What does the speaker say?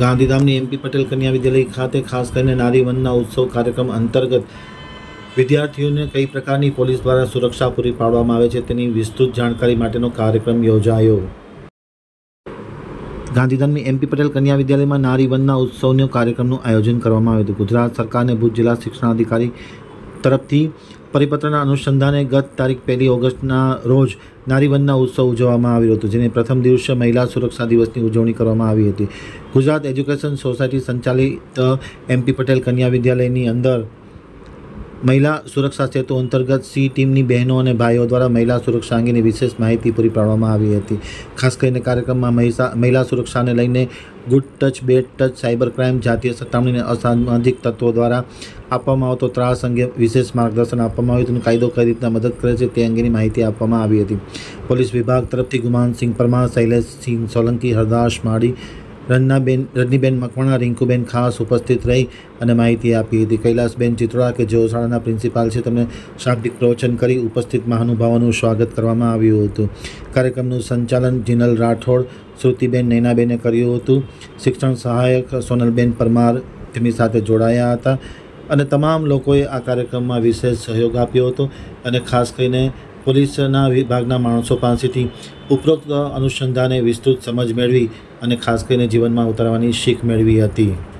ગાંધીધામની MP Patel કન્યા વિદ્યાલય ખાતે ખાસ કરીને નારી વનના ઉત્સવ કાર્યક્રમ અંતર્ગત વિદ્યાર્થીઓને કઈ પ્રકારની પોલીસ દ્વારા સુરક્ષા પૂરી પાડવામાં આવે છે તેની વિસ્તૃત જાણકારી માટેનો કાર્યક્રમ યોજાયો. ગાંધીધામની એમપી પટેલ કન્યા વિદ્યાલયમાં નારી વનના ઉત્સવનો કાર્યક્રમનું આયોજન કરવામાં આવ્યું હતું. ગુજરાત સરકારને ભુજ જિલ્લા શિક્ષણાધિકારી તરફથી પરિપત્રના અનુસંધાને ગત તારીખ પહેલી ઓગસ્ટના રોજ નારીવનના ઉત્સવ ઉજવવામાં આવ્યો હતો, જેને પ્રથમ દિવસે મહિલા સુરક્ષા દિવસની ઉજવણી કરવામાં આવી હતી. ગુજરાત એજ્યુકેશન સોસાયટી સંચાલિત એમપી પટેલ કન્યા વિદ્યાલયની અંદર મહિલા સુરક્ષા સેતુ અંતર્ગત સી ટીમની બહેનો અને ભાઈઓ દ્વારા મહિલા સુરક્ષા અંગેની વિશેષ માહિતી પૂરી પાડવામાં આવી હતી. ખાસ કરીને કાર્યક્રમમાં મહિલા સુરક્ષાને લઈને good touch, bad touch, cyber crime, જાતીય સતામણી અને અસામાજિક તત્વો દ્વારા આપવામાં આવતો ત્રાસ અંગે વિશેષ માર્ગદર્શન આપવામાં આવ્યું હતું અને કાયદો કઈ રીતના મદદ કરે છે તે અંગેની માહિતી આપવામાં આવી હતી. પોલીસ વિભાગ તરફથી ગુમાનસિંહ પરમાર, શૈલેષસિંહ સોલંકી, હરદાસ માળી રંજનાબેન રજનીબેન મકવાણા, રિંકુબેન ખાસ ઉપસ્થિત રહી અને માહિતી આપી હતી. કૈલાસબેન ચિત્રોડા કે જેઓ શાળાના પ્રિન્સિપાલ છે તેમણે શાબ્દિક પ્રવચન કરી ઉપસ્થિત મહાનુભાવોનું સ્વાગત કરવામાં આવ્યું હતું. કાર્યક્રમનું સંચાલન જિનલ રાઠોડ, શ્રુતિબેન નૈનાબેને કર્યું હતું. શિક્ષણ સહાયક સોનલબેન પરમાર તેમની સાથે જોડાયા હતા અને તમામ લોકોએ આ કાર્યક્રમમાં વિશેષ સહયોગ આપ્યો હતો અને ખાસ કરીને પોલીસના વિભાગના માણસો પાસેથી ઉપરોક્ત અનુસંધાને વિસ્તૃત સમજ મેળવી અને ખાસ કરીને જીવનમાં ઉતારવાની શીખ મેળવી હતી.